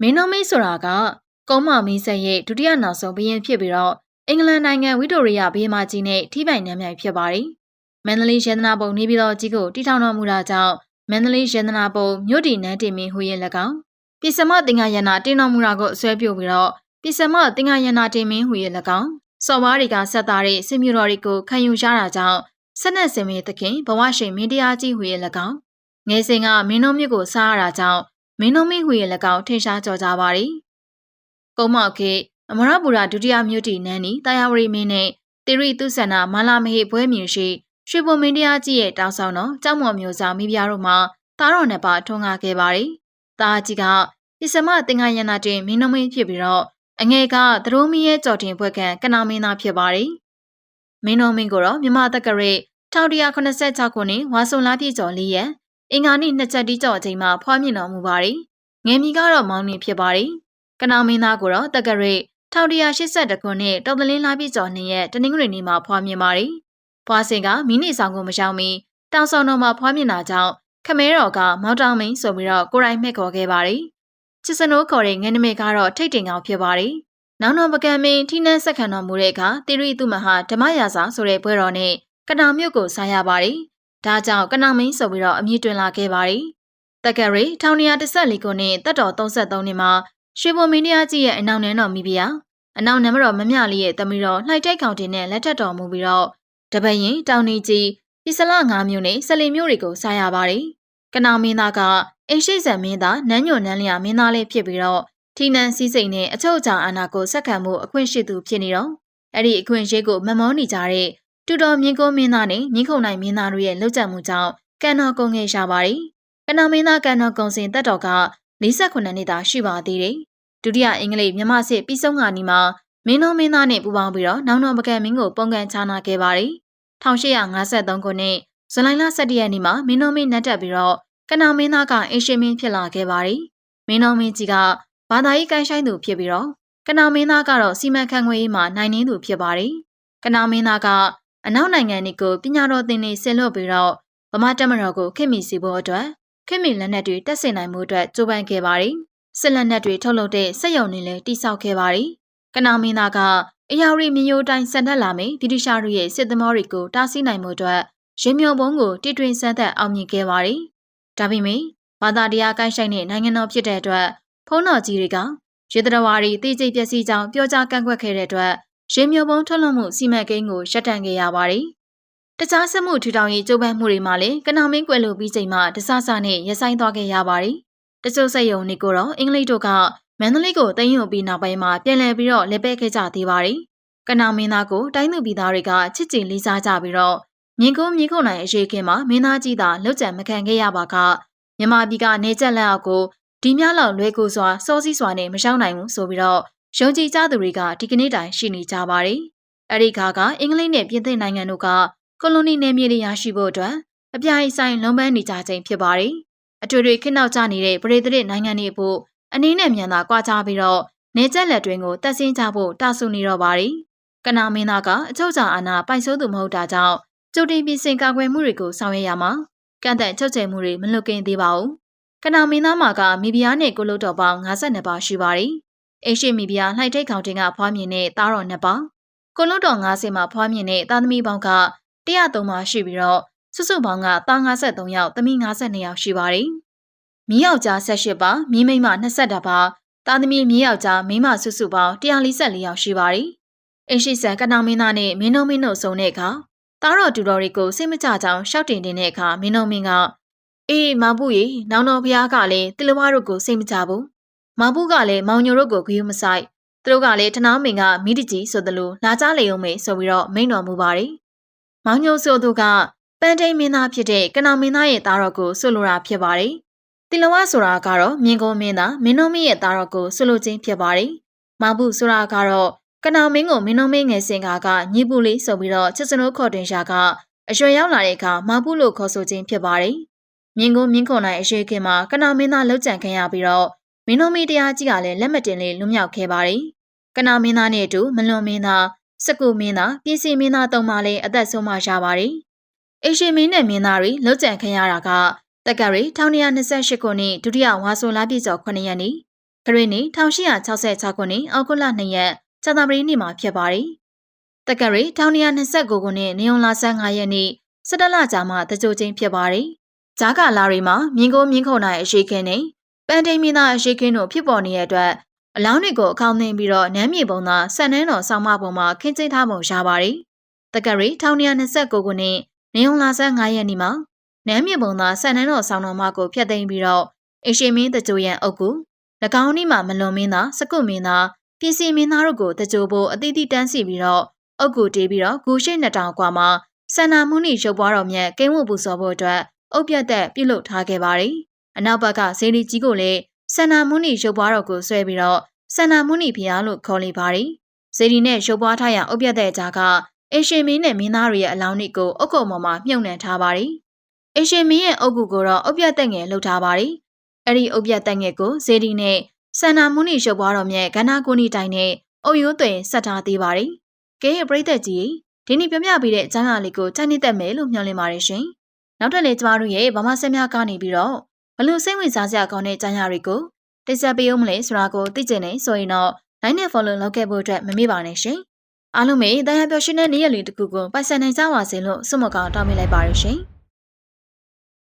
မင်းတို့မင်းဆိုတာကကုန်းမမင်းဆက်ရဲ့ဒုတိယနောက်ဆုံးဘုရင်ဖြစ်ပြီးတော့အင်္ဂလန်နိုင်ငံဝီတိုရီယာဘုရင်မကြီးနဲ့ထိပိုင်နှံမြိုင်ဖြစ်ပါတယ်။မန္တလေးရတနာပုံနေပြည်တော်ကြီးကိုတည်ထောင်တော်မူတာကြောင့်မန္တလေးရတနာပုံမြို့တည်နန်းတင်မင်းဟူရင်၎င်းပြည်စမတင်္ဂယနာတင်တော်မူတာကိုအစွဲပြုပြီးတော့ပြည်စမတင်္ဂယနာတင်မင်းဟူရင်၎င်းစော်ဘားတွေကဆက်သားတဲ့စင်မြူတော်တွေကိုခံယူရတာကြောင့်ဆက်နက်စင်မင်းသခင်ဘဝရှိန်မင်းတရားကြီးဟူရင်၎င်းငယ်စဉ်ကမင်းတို့မြစ်ကိုစားရတာကြောင့် မင်းတို့မင်းဟူရင်၎င်းထင်ရှားကြော်ကြပါသည်။ကုန်းမောက်ခေအမရပူရာဒုတိယမြို့တီနန်းနီတာယာဝရီမင်းနဲ့တိရိတုဆန္ဒမလာမဟေဘွဲမြင်ရှိရွှေဘုံမင်းတရားကြီးရဲ့တောင်းဆောင်တော်ကြောက်မော်မျိုးစားမိဖုရားတို့မှာတားတော်နှစ်ပါထွန်းကားခဲ့ပါတယ်။တာကြီးကပစ္စမတင်္ဂယနာတင်မင်းနှမင်းဖြစ်ပြီးတော့အငယ်ကသရိုးမီရဲ့ကြော်တင်ဘွဲ့ခံကနာမင်းသားဖြစ်ပါတယ်။မင်းနှမင်းကိုတော့မြမတက္ကရေ1186ခုနှစ်ဝါဆုံလာပြည့်ကျော်လေးရက် အင်္ဂါနေ့နှစ်ချက်တီးကျော်အချိန်မှာဖွားမြင်တော်မူပါတယ်။ငယ်မီကတော့မောင်နေဖြစ်ပါတယ်။ကနာမင်းသားကိုတော့တက္ကရေ1182ခုနှစ်တောက်တလင်းလာပြည့်ကျော်နှစ်ရက်တနင်္ဂနွေနေ့မှာဖွားမြင်ပါတယ်။ဖွားစင်ကမိနစ်ဆောင်ကိုမရောက်မီတောင်ဆောင်တော်မှာဖွားမြင်တာကြောင့်ခမဲတော်ကမောင်တောင်မင်းဆိုပြီးတော့ကိုရိုင်းမှဲ့ခေါ်ခဲ့ပါတယ်။ချစ်စနိုးခေါ်တဲ့ငန်းနမိတ်ကတော့ထိတ်တင်ကောင်ဖြစ်ပါတယ်။နောက်တော့ပကံမင်းထိနှန်းဆက်ခံတော်မူတဲ့အခါတိရိသူမဟာဓမ္မရာစာဆိုတဲ့ပွဲတော်နဲ့ကနာမြို့ကိုစားရပါတယ်။ ဒါကြောင့်ကနာမင်းဆိုပြီးတော့အမည်တွင်လာခဲ့ပါတယ်။တက်ကရီ1914ခုနှစ်တက်တော်33နှစ်မှာရွှေဘုံမင်းတရားကြီးရဲ့အနောက်နန်းတော်မိဖုရားအနောက်နံပါတ်မမြလေးရဲ့တမီတော်လှိုက်တိုက်ကောင်တင်နဲ့လက်ထက်တော်မူပြီးတော့တပရင်တောင်နေကြီးပြစလ၅မျိုးနဲ့ဆလီမျိုးတွေကိုစားရပါတယ်။ကနောင်မင်းသားကအင်းရှိဆန်မင်းသားနန်းညွန်နန်းလျာမင်းသားလေးဖြစ်ပြီးတော့ထီနန်စည်းစိမ်နဲ့အချုပ်အခြာအာဏာကိုဆက်ခံမှုအခွင့်ရှိသူဖြစ်နေတော့အဲ့ဒီအခွင့်အရေးကိုမမောနေကြတဲ့ တူတော်မြင်းကိုမင်းသားနဲ့မြင်းခုံနိုင်မင်းသားတို့ရဲ့လှုပ်ကြံမှုကြောင့်ကန်တော်ကုံငယ်ရှာပါတယ်။ကနောင်မင်းသားကန်တော်ကုံစင်တက်တော်က48နှစ်သာရှိပါသေးတယ်။ဒုတိယအင်္ဂလိပ်မြန်မာစစ်ပြီးဆုံးကနီမှာမင်းတော်မင်းသားနဲ့ပူးပေါင်းပြီးတော့နောင်တော်ပကံမင်းကိုပုံကန်ချနာခဲ့ပါတယ်။1853ခုနှစ်ဇူလိုင်လ17ရက်နေ့မှာမင်းတော်မင်းနတ်တက်ပြီးတော့ကနောင်မင်းသားကအင်ရှင်မင်းဖြစ်လာခဲ့ပါတယ်။မင်းတော်မင်းကြီးကဘာသာရေးကိုင်းဆိုင်သူဖြစ်ပြီးတော့ကနောင်မင်းသားကတော့စီမံခန့်ခွဲရေးမှာနိုင်နှင်းသူဖြစ်ပါတယ်။ကနောင်မင်းသားက အနောက်နိုင်ငံတွေကိုပညာတော်သင်နေဆင်လွတ်ပြီးတော့ဗမာတက်မတော်ကိုခင်မီစီဖို့အတွက်ခင်မီလက်နက်တွေတက်ဆင်နိုင်မှုအတွက်ကြိုးပမ်းခဲ့ပါတယ်။စစ်လက်နက်တွေထုတ်လုပ်တဲ့စက်ရုံတွေလည်းတိစောက်ခဲ့ပါတယ်။ကနောင်မင်းသားကအရာရီမြေယိုတိုင်းဆန်တက်လာမယ့်ဗြိတိရှတို့ရဲ့စစ်သမောတွေကိုတားဆီးနိုင်မှုအတွက်ရင်းမြုံဘုံကိုတိတွင်ဆန်းသက်အောင်မြင်ခဲ့ပါတယ်။ဒါပေမဲ့ဘာသာတရားကိုင်းဆိုင်တဲ့နိုင်ငံတော်ဖြစ်တဲ့အတွက်ဖုံးတော်ကြီးတွေကရေတရဝါရီတိကျိပျက်စီးကြောင်းပြောကြားကန့်ကွက်ခဲ့တဲ့အတွက် ရင်းမြုံဘုံထုတ်လုပ်မှုစီမံကိန်းကိုရပ်တန့်ခဲ့ရပါတယ်။တခြားစက်မှုထူထောင်ရေးကြိုးပမ်းမှုတွေမှာလည်းကနောင်မင်းကွယ်လိုပြီးချိန်မှာတဆဆနဲ့ရဆိုင်သွားခဲ့ရပါတယ်။တချို့စက်ရုံတွေကိုတော့အင်္ဂလိပ်တို့ကမန္တလေးကိုတင်ယူပြီးနောက်ပိုင်းမှာပြန်လည်ပြီးတော့လက်ပဲခဲ့ကြသေးပါတယ်။ကနောင်မင်းသားကိုတိုင်းသူပြည်သားတွေကချစ်ကြည်လေးစားကြပြီးတော့မြင်းကုန်းမြင်းခုန်နိုင်အရေးခင်မှာမင်းသားကြီးသာလွတ်ကြံမခံခဲ့ရပါကမြမပြည်ကနေချက်လက်အောက်ကိုဒီများလောက်လွဲကူစွာစောစည်းစွာနဲ့မရှောင်းနိုင်ဘူးဆိုပြီးတော့ ယုံကြည်ကြသူတွေကဒီကနေ့တိုင်ရှိနေကြပါတယ်။အဲဒီခါကအင်္ဂလိပ်နဲ့ပြင်သစ်နိုင်ငံတို့ကကိုလိုနီနယ်မြေတွေရရှိဖို့အတွက်အပြိုင်ဆိုင်လုံးပန်းနေကြခြင်းဖြစ်ပါတယ်။အထွေထွေခင်းနောက်ကျနေတဲ့ပရိသတ်နိုင်ငံတွေဖို့အနေနဲ့မြန်သာကြွားချပြီးတော့နေကျက်လက်တွင်ကိုတက်ဆင်းကြဖို့တာဆူနေတော့ပါတယ်။ကနာမင်းသားကအချုပ်ချာအာဏာပိုင်ဆိုးသူမဟုတ်တာကြောင့်ကြိုတင်ပြင်ဆင်ကာကွယ်မှုတွေကိုဆောင်ရွက်ရမှာကန့်တဲ့ချုပ်ချယ်မှုတွေမလွတ်ကင်းသေးပါဘူး။ကနာမင်းသားမှာကမိဖုရားနဲ့ကိုလုတ်တော်ပေါင်း52ပါးရှိပါတယ်။ အိရှိမိဖုရားလှိုက်ထိတ်ခေါင်တင်ကဖွားမြင်တဲ့သားတော်နှစ်ပါးကိုလုတ်တော်90မှာဖွားမြင်တဲ့သားသမီးပေါင်းက103ပါးရှိပြီးတော့စုစုပေါင်းကသား53ယောက်သမီး52ယောက်ရှိပါတယ်။မီးယောက်ကြား18ပါးမီးမိန်းမ22ပါးသားသမီးမီးယောက်ကြားမိန်းမစုစုပေါင်း144ယောက်ရှိပါတယ်။အိရှိဆန်ကနာမင်းသားနဲ့မင်းနှုံးမင်းတို့ဆုံတဲ့အခါသားတော်တူတော်တွေကိုစိတ်မကြကြောင်ရှောက်တင်တင်တဲ့အခါမင်းနှုံးမင်းကအေးမောင်ဘူးကြီးနောင်တော်ဘုရားကလည်းတလဝါတို့ကိုစိတ်မကြဘူး မောင်ဘူးကလည်းမောင်ညိုတို့ကိုဂရုမစိုက်သူတို့ကလည်းထနောင်းမင်ကမိတကြီးဆိုသလိုလာကြလေုံမေဆိုပြီးတော့မိန်တော်မူပါတယ်မောင်ညိုဆိုသူကပန်းတိန်မင်းသားဖြစ်တဲ့ကနောင်မင်းသားရဲ့သားတော်ကိုဆွလိုတာဖြစ်ပါတယ်တလဝါဆိုတာကတော့မြင်ကုန်မင်းသားမင်းတော်မင်းရဲ့သားတော်ကိုဆွလိုခြင်းဖြစ်ပါတယ်မောင်ဘူးဆိုတာကတော့ကနောင်မင်းကိုမင်းတော်မင်းငယ်စင်ကကညီပူလေးဆိုပြီးတော့ချစ်စနိုးခေါ်တွင်ရှာကအရွယ်ရောက်လာတဲ့အခါမောင်ဘူးလို့ခေါ်ဆိုခြင်းဖြစ်ပါတယ်မြင်းကုန်းမြင်းခုံနိုင်အရှိခင်မှာကနာမင်းသားလှုပ်ကြံခံရပြီးတော့ မင်းတို့မီတရားကြီးကလည်းလက်မတင်လေးလွတ်မြောက်ခဲ့ပါတယ်။ကနာမင်းသားနဲ့အတူမလွန်မင်းသားစကုမင်းသားပြည်စီမင်းသားတုံးပါလည်းအသက်ဆုံးမရပါတယ်။အိရှိမင်းနဲ့မင်းသားတွေလှုပ်ကြံခံရတာကတက်ကရီ1928ခုနှစ်ဒုတိယဝါဆိုလာပြည်ကျော်9ရက်နေ့ခရစ်နှစ်1866ခုနှစ်အောက်တိုဘာ2ရက်ဇာတာပတိနေ့မှာဖြစ်ပါတယ်။တက္ကရီ1929ခုနှစ်နေုံလာ15ရက်နေ့17လကြာမှတကြိုချင်းဖြစ်ပါတယ်။ဂျာကာလာရီမှာမြင်းကိုမြင်းခုန်နိုင်အရှိခင်းနဲ့ ပန်တိန်မင်းသားအရှိခင်းတို့ဖြစ်ပေါ်နေတဲ့အတွက်အလောင်းတွေကိုအကောင်းသိမ်းပြီးတော့နမ်းမြေပုံသာဆက်နှန်းတော်ဆောင်းမပုံမှာခင်းကျင်းထားပုံရပါတယ်။တက္ကရီ1929ခုနှစ်နေုံလာ15ရက်နေ့မှာနမ်းမြေပုံသာဆက်နှန်းတော်ဆောင်းတော်မကိုဖျက်သိမ်းပြီးတော့အရှိမင်းတကြိုရန်အုပ်ကူ၎င်းဤမှာမလွန်မင်းသားစကုမင်းသားပြည်စီမင်းသားတို့ကိုတကြိုဖို့အတိအသီးတန်းစီပြီးတော့အုတ်ကူတေးပြီးတော့ဂူရှိနှစ်တောင်ကွာမှာဆန္နာမုနီရုပ်ပွားတော်မြတ်ကိန်းဝတ်ပူဇော်ဖို့အတွက်အုတ်ပြတ်သက်ပြုလုပ်ထားခဲ့ပါတယ်။ အနောက်ဘက်ကဇေဒီကြီးကိုလည်းဆန္နာမုနီရုပ်ပွားတော်ကိုဆွဲပြီးတော့ဆန္နာမုနီဖျားလို့ခေါ်လေပါတယ်။ဇေဒီနဲ့ရုပ်ပွားထားရအုတ်ပြတ်တဲ့ကြားကအရှင်မင်းနဲ့မင်းသားတွေရဲ့အလောင်းတွေကိုအုတ်ကုံပေါ်မှာမြုပ်နှံထားပါတယ်။အရှင်မင်းရဲ့အုတ်ကူကိုတော့အုတ်ပြတ်တဲ့ငယ်လှုပ်ထားပါတယ်။အဲ့ဒီအုတ်ပြတ်တဲ့ငယ်ကိုဇေဒီနဲ့ဆန္နာမုနီရုပ်ပွားတော်မြတ်ကန္နာကုနီတိုင်နဲ့အုတ်ရိုးသွင်ဆက်ထားသေးပါတယ်။ကဲရဲ့ပြိသက်ကြီးဒီနေ့ပြပြပေးတဲ့အကြောင်းအရာလေးကိုတိုက်နှစ်သက်မယ်လို့မျှော်လင့်ပါတယ်ရှင်။နောက်ထပ်လည်းကျမတို့ရဲ့ဗမာဆက်များကနေပြီးတော့ ဘလို့စိတ်ဝင်စားစရာကောင်းတဲ့အကြောင်းအရာတွေကိုတိကျပေးအောင်မလဲဆိုတာကိုသိကျင်နေဆိုရင်တော့ line နဲ့ follow လုပ်ခဲ့ဖို့အတွက်မမေ့ပါနဲ့ရှင်။အားလုံးပဲတရားပျော်ရွှင်တဲ့နေ့ရက်လေးတစ်ခုကိုပိုက်ဆံနိုင်ကြပါစေလို့ဆုမကောင်းတောင်းပေးလိုက်ပါရရှင်။